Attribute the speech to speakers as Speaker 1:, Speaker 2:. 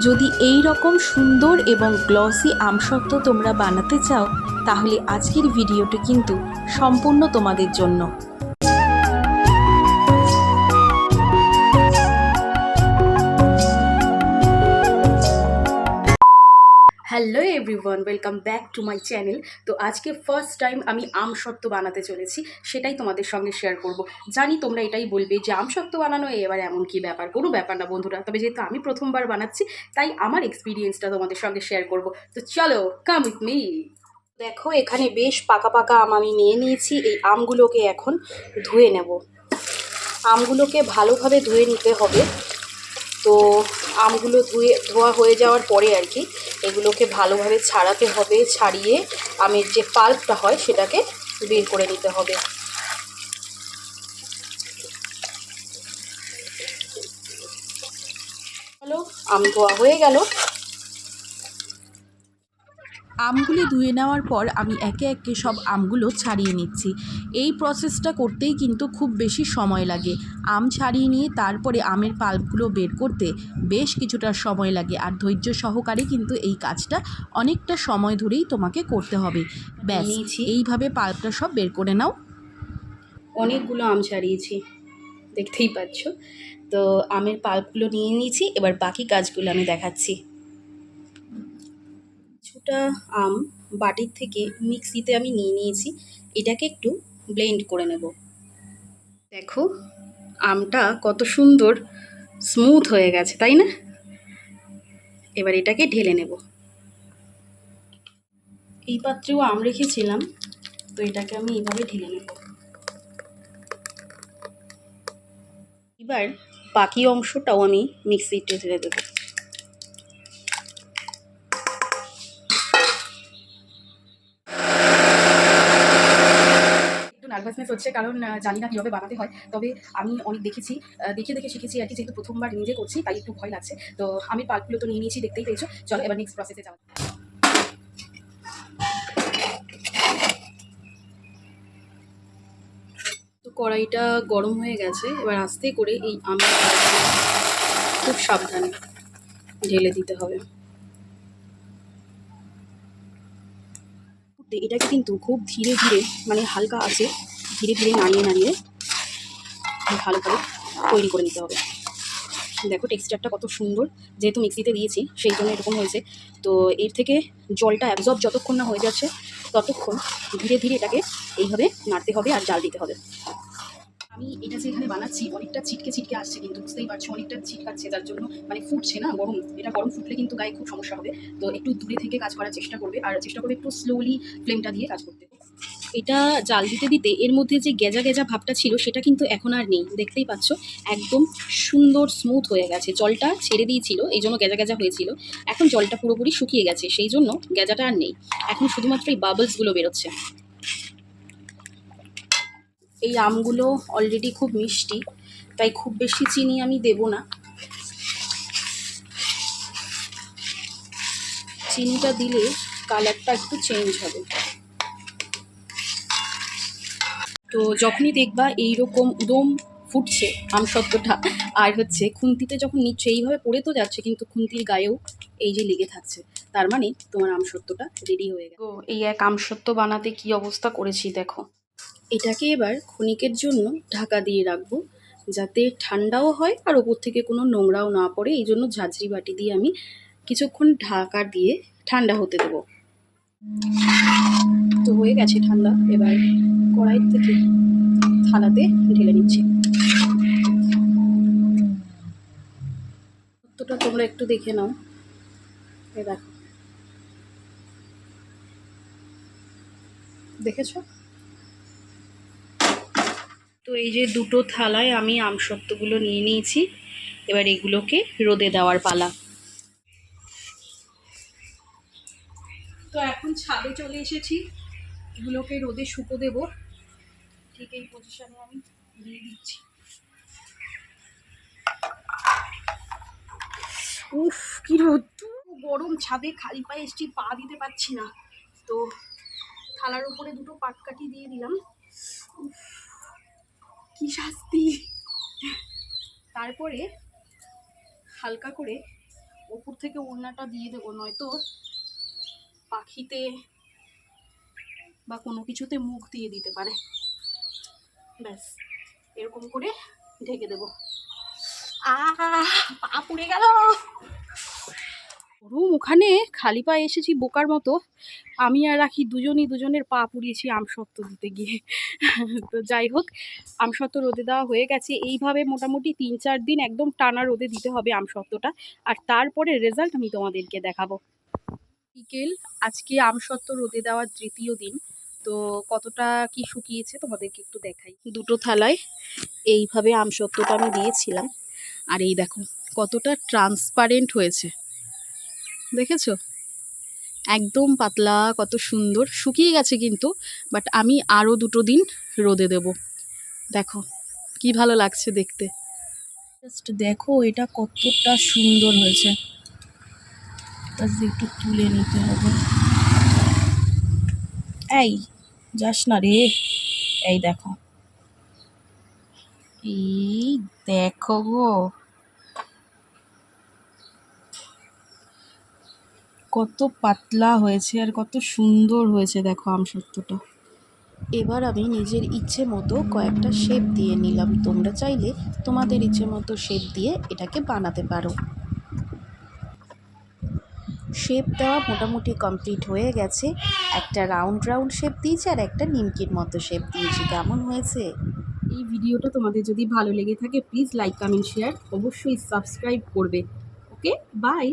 Speaker 1: যদি এই রকম সুন্দর এবং গ্লসি আমসত্ব তোমরা বানাতে চাও, তাহলে আজকের ভিডিওটি কিন্তু সম্পূর্ণ তোমাদের জন্য। Everyone welcome back to my channel তো আজকে ফার্স্ট টাইম আমি আমসত্ত্ব বানাতে চলেছি, সেটাই তোমাদের সঙ্গে শেয়ার করব। জানি তোমরা এটাই বলবে যে আমসত্ত্ব বানানো এবার এমন কি ব্যাপার? কোনো ব্যাপার না বন্ধুরা, তবে যেহেতু আমি প্রথমবার বানাচ্ছি, তাই আমার এক্সপিরিয়েন্সটা তোমাদের সঙ্গে শেয়ার করব। তো চলো কাম উইথ মি দেখো, এখানে বেশ পাকা পাকা আম আমি নিয়ে নিয়েছি, এই আমগুলোকে এখন ধুয়ে নেব। আমগুলোকে ভালোভাবে ধুয়ে নিতে হবে। তো আমগুলো ধুয়ে ধোয়া হয়ে যাওয়ার পরে আর কি এগুলোকে ভালোভাবে ছাড়াতে হবে, ছাড়িয়ে আমের যে পাল্পটা হয় সেটাকে বের করে নিতে হবে। আম ধোয়া হয়ে গেল। আমগুলি ধুয়ে নেওয়ার পর আমি একে একে সব আমগুলো ছাড়িয়ে নিচ্ছি। এই প্রসেসটা করতেই কিন্তু খুব বেশি সময় লাগে। আম ছাড়িয়ে নিয়ে তারপরে আমের পাল্পগুলো বের করতে বেশ কিছুটা সময় লাগে আর ধৈর্য সহকারে কিন্তু এই কাজটা অনেকটা সময় ধরেই তোমাকে করতে হবে। ব্যাস এইভাবে পাল্পটা সব বের করে নাও। অনেকগুলো আম ছাড়িয়েছি। দেখতেই পাচ্ছ। তো আমের পাল্পগুলো নিয়ে নিয়েছি এবার বাকি কাজগুলো আমি দেখাচ্ছি। কিছুটা আম বাটির থেকে মিক্সিতে আমি নিয়ে নিয়েছি। এটাকে একটু ব্লেন্ড করে নেব। দেখো, আমটা কত সুন্দর স্মুথ হয়ে গেছে, তাই না? এবার এটাকে ঢেলে নেব। এই পাত্রেও আম রেখেছিলাম, তো এটাকে আমি এইভাবে ঢেলে নেব। এবার বাকি অংশটাও আমি মিক্সিতে ঢেলে দেবো। নার্ভাসনেস হচ্ছে, কারণ জানি না কীভাবে বানাতে হয়। তবে আমি অনেক দেখেছি দেখে দেখে শিখেছি আর কি, যেহেতু প্রথমবার নিজে করছি, তাই একটু ভয় লাগছে। তো আমি পাল্পগুলো তো নিয়ে নিয়েছি, দেখতেই পেয়েছ। চলো এবার নেক্সট প্রসেসে যাওয়া কড়াইটা গরম হয়ে গেছে, এবার আস্তে করে এই পাল্পগুলো খুব সাবধানে ঢেলে দিতে হবে। এটাকে কিন্তু খুব ধীরে ধীরে মানে হালকা আছে, ধীরে ধীরে নাড়িয়ে নাড়িয়ে ভালো করে তৈরি করে নিতে হবে। দেখো টেক্সচারটা কত সুন্দর, যেহেতু মিক্সিতে দিয়েছি, সেই জন্য এরকম হয়েছে। তো এর থেকে জলটা অ্যাবজর্ব যতক্ষণ না হয়ে যাচ্ছে, ততক্ষণ ধীরে ধীরে এটাকে এইভাবে নাড়তে হবে আর জাল দিতে হবে। আমি এটা যে এখানে বানাচ্ছি, অনেকটা ছিটকে ছিটকে আসছে কিন্তু বুঝতেই পারছ, অনেকটা ছিটকাচ্ছে, যার জন্য মানে ফুটছে না গরম। এটা গরম ফুটলে কিন্তু গায়ে খুব সমস্যা হবে। তো একটু দূরে থেকে কাজ করার চেষ্টা করবে আর চেষ্টা করবে একটু স্লোলি ফ্লেমটা দিয়ে কাজ করতে। এটা জাল দিতে দিতে এর মধ্যে যে গেজা গেজা ভাবটা ছিল সেটা কিন্তু এখন আর নেই। দেখতেই পাচ্ছ, একদম সুন্দর স্মুথ হয়ে গেছে। জলটা ছেড়ে দিয়েছিল, এই জন্য গেজা গেজা হয়েছিল। এখন জলটা পুরোপুরি শুকিয়ে গেছে, সেই জন্য গেজাটা আর নেই। এখন শুধুমাত্র এই বাবলসগুলো বেরোচ্ছে। এই আমগুলো অলরেডি খুব মিষ্টি, তাই খুব বেশি চিনি আমি দেব না। চিনিটা দিলে কালারটা একটু চেঞ্জ হবে। তো যখনই দেখবা এইরকম উদম ফুটছে আমসত্ত্বটা আর হচ্ছে খুন্তিতে যখন নিচ্ছে, এইভাবে পড়ে তো যাচ্ছে, কিন্তু খুন্তির গায়েও এই যে লেগে থাকছে, তার মানে তোমার আমসত্ত্বটা রেডি হয়ে গেল এই এক আমসত্ত্ব বানাতে কি অবস্থা করেছি দেখো। এটাকে এবার ক্ষণিকের জন্য ঢাকা দিয়ে রাখব, যাতে ঠান্ডাও হয় আর ওপর থেকে কোনো নোংরাও না পড়ে। এই জন্য ঝাঁঝরি বাটি দিয়ে আমি কিছুক্ষণ ঢাকা দিয়ে ঠান্ডা হতে দেবো। তো হয়ে গেছে ঠান্ডা। এবার কড়াই থেকে থালাতে ঢেলে নিচ্ছি। সত্যটা তোমরা একটু দেখে নাও। এ দেখো। দেখেছ? তো এই যে দুটো থালায় আমি আমসত্ত্বগুলো নিয়ে নিয়েছি, এবার এগুলোকে রোদে দেওয়ার পালা। তো এখন ছাদে চলে এসেছি, এগুলোকে রোদে শুকো দেব। ঠিক এই পজিশনে আমি দিয়ে দিচ্ছি। উফ, কি রোদ। গরম, ছাদে খালি পায়ে এসছি, পা দিতে পারছি না। তো থালার উপরে দুটো পাটকাঠি দিয়ে দিলাম। উফ কি শাস্তি? তারপরে হালকা করে ওপর থেকে ওড়নাটা দিয়ে দেবো, নয়তো পাখিতে বা কোনো কিছুতে মুখ দিয়ে দিতে পারে। ব্যাস, এরকম করে ঢেকে দেবো। আহ, পা পুড়ে গেল! রুম ওখানে খালি পায়ে এসেছি বোকার মতো। আমি আর রাখি দুজনই দুজনের পা পুড়িয়েছি আমসত্ত্ব দিতে গিয়ে। তো যাই হোক, আমসত্ত্ব রোদে দেওয়া হয়ে গেছে। এইভাবে মোটামুটি তিন চার দিন একদম টানা রোদে দিতে হবে আমসত্ত্বটা। আর তারপরে রেজাল্ট আমি তোমাদেরকে দেখাবো। বিকেল, আজকে আমসত্ত্ব রোদে দেওয়ার তৃতীয় দিন। তো কতটা কি শুকিয়েছে তোমাদেরকে একটু দেখাই। দুটো থালায় এইভাবে আমসত্ত্বটা আমি দিয়েছিলাম। আর এই দেখো, কতটা ট্রান্সপারেন্ট হয়েছে। দেখেছ? একদম পাতলা, কত সুন্দর। শুকিয়ে গেছে কিন্তু বাট আমি আরও দুটো দিন রোদে দেব। দেখো, কি ভালো লাগছে দেখতে। জাস্ট দেখো, এটা কতটা সুন্দর হয়েছে। একটু তুলে নিতে হবে। এই, যাস না রে। এই দেখো। এই দেখো গো। কত পাতলা হয়েছে আর কত সুন্দর হয়েছে দেখো আমসত্ত্বটা
Speaker 2: এবার আমি নিজের ইচ্ছে মতো কয়েকটা শেপ দিয়ে নিলাম। তোমরা চাইলে তোমাদের ইচ্ছে মতো শেপ দিয়ে এটাকে বানাতে পারো। শেপ দেওয়া মোটামুটি কমপ্লিট হয়ে গেছে। একটা রাউন্ড রাউন্ড শেপ দিয়েছি আর একটা নিমকির মতো শেপ দিয়েছি। কেমন হয়েছে?
Speaker 1: এই ভিডিওটা তোমাদের যদি ভালো লেগে থাকে প্লিজ লাইক কমেন্ট শেয়ার অবশ্যই সাবস্ক্রাইব করবে। Okay bye